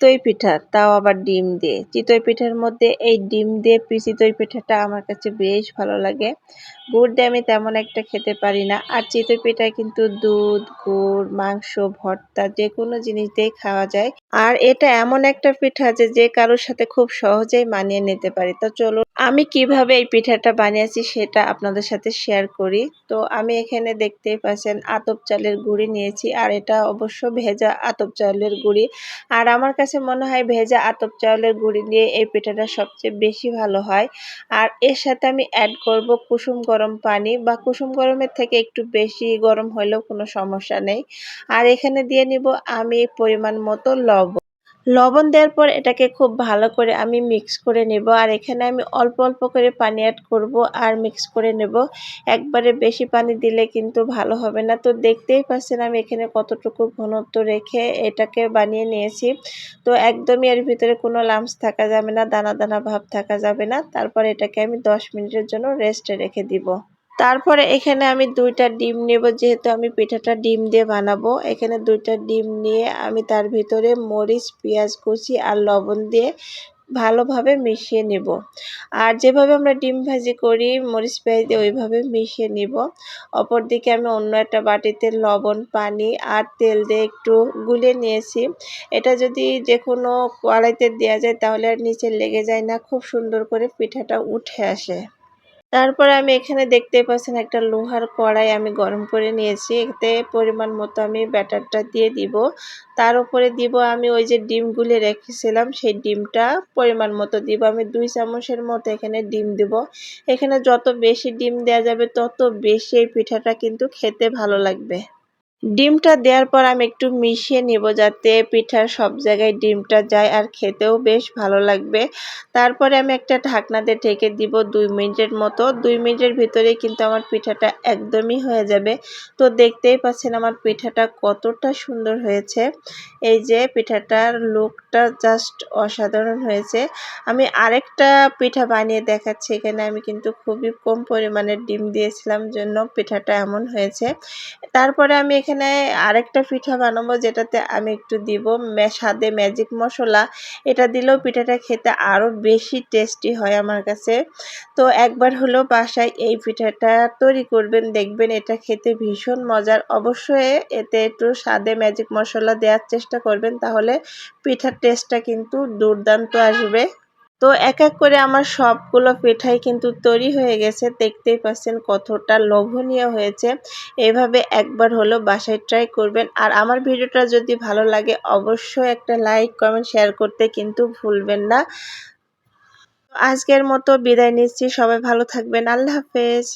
চিতই পিঠা, তাও আবার ডিম দিয়ে। চিতই পিঠার মধ্যে এই ডিম দিয়ে চিতই পিঠাটা আমার কাছে বেশ ভালো লাগে। গুড় দিয়ে আমি তেমন একটা খেতে পারি না। আর চিতই পিঠা কিন্তু দুধ, গুড়, মাংস, ভর্তা যে কোনো জিনিস দিয়েই খাওয়া যায়। আর এটা এমন একটা পিঠা যে যে কারোর সাথে খুব সহজেই মানিয়ে নিতে পারি। তো চলো আমি কীভাবে এই পিঠাটা বানিয়েছি সেটা আপনাদের সাথে শেয়ার করি। তো আমি এখানে দেখতেই পাচ্ছেন আতপ চালের গুঁড়ি নিয়েছি, আর এটা অবশ্য ভেজা আতপ চালের গুঁড়ি। আর আমার কাছে মনে হয় ভেজা আতপ চালের গুঁড়ি দিয়ে এই পিঠাটা সবচেয়ে বেশি ভালো হয়। আর এর সাথে আমি অ্যাড করব কুসুম গরম পানি, বা কুসুম গরমের থেকে একটু বেশি গরম হলেও কোনো সমস্যা নেই। আর এখানে দিয়ে নিব আমি পরিমাণ মতো লবণ। লবণ দেওয়ার পর এটাকে খুব ভালো করে আমি মিক্স করে নেব। আর এখানে আমি অল্প অল্প করে পানি অ্যাড করব আর মিক্স করে নেব। একবারে বেশি পানি দিলে কিন্তু ভালো হবে না। তো দেখতেই পাচ্ছেন আমি এখানে কতটুকু ঘনত্ব রেখে এটাকে বানিয়ে নিয়েছি। তো একদমই এর ভিতরে কোনো লামস থাকা যাবে না, দানা দানা ভাব থাকা যাবে না। তারপর এটাকে আমি দশ মিনিটের জন্য রেস্টে রেখে দিব। তারপরে এখানে আমি দুইটা ডিম নেব, যেহেতু আমি পিঠাটা ডিম দিয়ে বানাবো। এখানে দুইটা ডিম নিয়ে আমি তার ভিতরে মরিচ, পেঁয়াজ কুচি আর লবণ দিয়ে ভালোভাবে মিশিয়ে নেব। আর যেভাবে আমরা ডিম ভাজি করি, মরিচ, পেঁয়াজ দিয়ে ওইভাবে মিশিয়ে নিব। অপরদিকে আমি অন্য একটা বাটিতে লবণ, পানি আর তেল দিয়ে একটু গুলে নিয়েছি। এটা যদি যে কোনো কড়াইতে দেওয়া যায়, তাহলে আর নিচে লেগে যায় না, খুব সুন্দর করে পিঠাটা উঠে আসে। তারপরে আমি এখানে দেখতে পাচ্ছেন একটা লোহার কড়াই আমি গরম করে নিয়েছি। এতে পরিমাণ মতো আমি ব্যাটারটা দিয়ে দিব। তার উপরে দিব আমি ওই যে ডিমগুলি রেখেছিলাম, সেই ডিমটা পরিমাণ মতো দিব। আমি দুই চামচের মতো এখানে ডিম দিব। এখানে যত বেশি ডিম দেওয়া যাবে, তত বেশি এই পিঠাটা কিন্তু খেতে ভালো লাগবে। ডিমটা দেওয়ার পর আমি একটু মিশিয়ে নিব যাতে পিঠার সব জায়গায় ডিমটা যায় আর খেতেও বেশ ভালো লাগবে। তারপরে আমি একটা ঢাকনা দিয়ে ঢেকে দিব দুই মিনিটের মতো। দুই মিনিটের ভিতরে কিন্তু আমার পিঠাটা একদমই হয়ে যাবে। তো দেখতেই পাচ্ছেন আমার পিঠাটা কতটা সুন্দর হয়েছে। এই যে পিঠাটার লুকটা জাস্ট অসাধারণ হয়েছে। আমি আরেকটা পিঠা বানিয়ে দেখাচ্ছি। এখানে আমি কিন্তু খুবই কম পরিমাণের ডিম দিয়েছিলাম জন্য পিঠাটা এমন হয়েছে। তারপরে আমি এখানে আরেকটা পিঠা বানাবো যেটাতে আমি একটু দিব স্বাদে ম্যাজিক মশলা। এটা দিলেও পিঠাটা খেতে আরও বেশি টেস্টি হয় আমার কাছে। তো একবার হলেও বাসায় এই পিঠাটা তৈরি করবেন, দেখবেন এটা খেতে ভীষণ মজার। অবশ্যই এতে একটু স্বাদে ম্যাজিক মশলা দেওয়ার চেষ্টা করবেন, তাহলে পিঠার টেস্টটা কিন্তু দুর্দান্ত আসবে। তো এক এক করে আমার সবগুলো পিঠাই কিন্তু তৈরি হয়ে গেছে। দেখতেই পাচ্ছেন কতটা লোভনীয় হয়েছে। এভাবে একবার হলো বাসায় ট্রাই করবেন। আর আমার ভিডিওটা যদি ভালো লাগে অবশ্যই একটা লাইক কমেন্ট শেয়ার করতে কিন্তু ভুলবেন না। আজকের মতো বিদায় নিচ্ছি। সবাই ভালো থাকবেন। আল্লাহ হাফেজ।